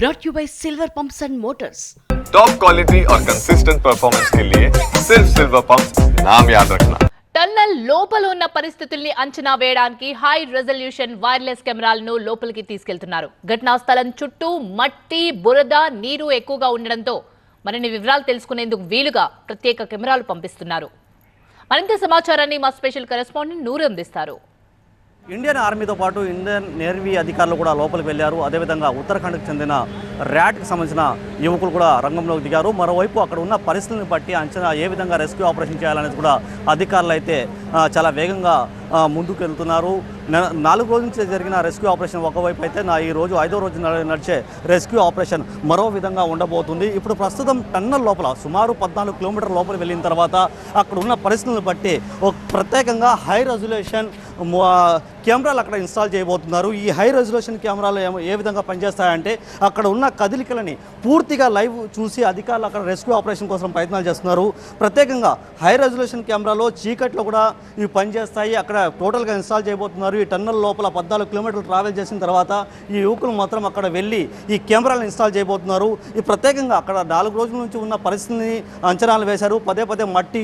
brought you by Silver Pumps and Motors. Top quality और consistent performance के लिए सिर्फ सिल्वर पंप नाम याद रखना టన్నల్ లోపల ఉన్న పరిస్థితుల్ని అంచనా వేయడానికి హై రెజల్యూషన్ వైర్లెస్ కెమెరాలను లోపలికి తీసుకెళ్తున్నారు ఘటనా స్థలం చుట్టూ మట్టి బురద నీరు ఎక్కువగా ఉండడంతో మరిన్ని వివరాలు తెలుసుకునేందుకు వీలుగా ప్రత్యేక కెమెరాలు పంపిస్తున్నారు మరింత సమాచారాన్ని మా స్పెషల్ కరెస్పాండెంట్ నూరు అందిస్తారు ఇండియన్ ఆర్మీతో పాటు ఇండియన్ నేవీ అధికారులు కూడా లోపలికి వెళ్ళారు. అదేవిధంగా ఉత్తరాఖండ్కి చెందిన ర్యాట్కి సంబంధించిన యువకులు కూడా రంగంలోకి దిగారు. మరోవైపు అక్కడ ఉన్న పరిస్థితులను బట్టి అంచనా ఏ విధంగా రెస్క్యూ ఆపరేషన్ చేయాలనేది కూడా అధికారులు అయితే చాలా వేగంగా ముందుకు వెళ్తున్నారు నాలుగు రోజుల నుంచి జరిగిన రెస్క్యూ ఆపరేషన్ ఒకవైపు అయితే నా ఈ రోజు ఐదో రోజు నడిచే రెస్క్యూ ఆపరేషన్ మరో విధంగా ఉండబోతుంది. ఇప్పుడు ప్రస్తుతం టన్నల్ లోపల సుమారు పద్నాలుగు కిలోమీటర్ లోపల వెళ్ళిన తర్వాత అక్కడ ఉన్న పరిస్థితులను బట్టి ఒక ప్రత్యేకంగా హై రెజల్యూషన్ కెమెరాలు అక్కడ ఇన్స్టాల్ చేయబోతున్నారు. ఈ హై రెజల్యూషన్ కెమెరాలు ఏ విధంగా పనిచేస్తాయంటే అక్కడ ఉన్న కదలికలని పూర్తిగా లైవ్ చూసి అధికారులు అక్కడ రెస్క్యూ ఆపరేషన్ కోసం ప్రయత్నాలు చేస్తున్నారు. ప్రత్యేకంగా హై రెజల్యూషన్ కెమెరాలో చీకట్లో కూడా ఇవి పనిచేస్తాయి. అక్కడ టోటల్గా ఇన్స్టాల్ చేయబోతున్నారు. ఈ టన్నల్ లోపల పద్నాలుగు కిలోమీటర్లు ట్రావెల్ చేసిన తర్వాత ఈ యువకులు మాత్రం అక్కడ వెళ్ళి ఈ కెమెరాలను ఇన్స్టాల్ చేయబోతున్నారు. ఈ ప్రత్యేకంగా అక్కడ నాలుగు రోజుల నుంచి ఉన్న పరిస్థితిని అంచనాలు వేశారు. పదే పదే మట్టి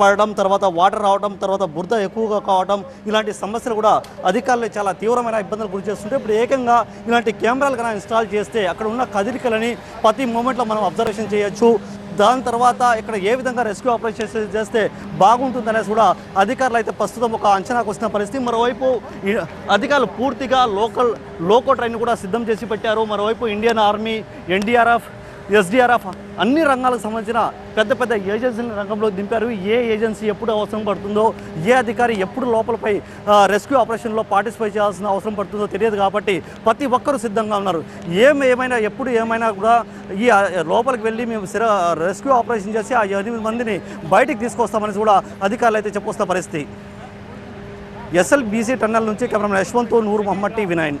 పడడం తర్వాత వాటర్ రావడం తర్వాత బురద ఎక్కువగా కావడం ఇలాంటి సమస్యలు కూడా అధికారులు చాలా తీవ్రమైన ఇబ్బందులు గురి చేస్తుంటే ఇప్పుడు ఏకంగా ఇలాంటి కెమెరాలు కన్నా ఇన్స్టాల్ చేస్తే అక్కడ ఉన్న కదిలికలని ప్రతి మూమెంట్లో మనం అబ్జర్వేషన్ చేయొచ్చు. దాని తర్వాత ఇక్కడ ఏ విధంగా రెస్క్యూ ఆపరేషన్ చేస్తే బాగుంటుందనేసి కూడా అధికారులు అయితే ప్రస్తుతం ఒక అంచనాకు వస్తున్న పరిస్థితి. మరోవైపు అధికారులు పూర్తిగా లోకల్ లోకో ట్రైన్ కూడా సిద్ధం చేసి పెట్టారు. మరోవైపు ఇండియన్ ఆర్మీ ఎన్డీఆర్ఎఫ్ ఎస్డిఆర్ఎఫ్ అన్ని రంగాలకు సంబంధించిన పెద్ద పెద్ద ఏజెన్సీని రంగంలో దింపారు. ఏ ఏజెన్సీ ఎప్పుడు అవసరం పడుతుందో ఏ అధికారి ఎప్పుడు లోపలపై రెస్క్యూ ఆపరేషన్లో పార్టిసిపేట్ చేయాల్సిన అవసరం పడుతుందో తెలియదు కాబట్టి ప్రతి ఒక్కరూ సిద్ధంగా ఉన్నారు. ఏం ఏమైనా ఎప్పుడు ఏమైనా కూడా ఈ లోపలికి వెళ్ళి మేము సిర రెస్క్యూ ఆపరేషన్ చేసి ఆ ఎనిమిది మందిని బయటికి తీసుకొస్తామని కూడా అధికారులు అయితే చెప్పొస్తున్న పరిస్థితి. ఎస్ఎల్బీసీ టన్నెల్ నుంచి కెమెరామెన్ యశ్వంత్ నూరు మహమ్మట్టి వినాయన్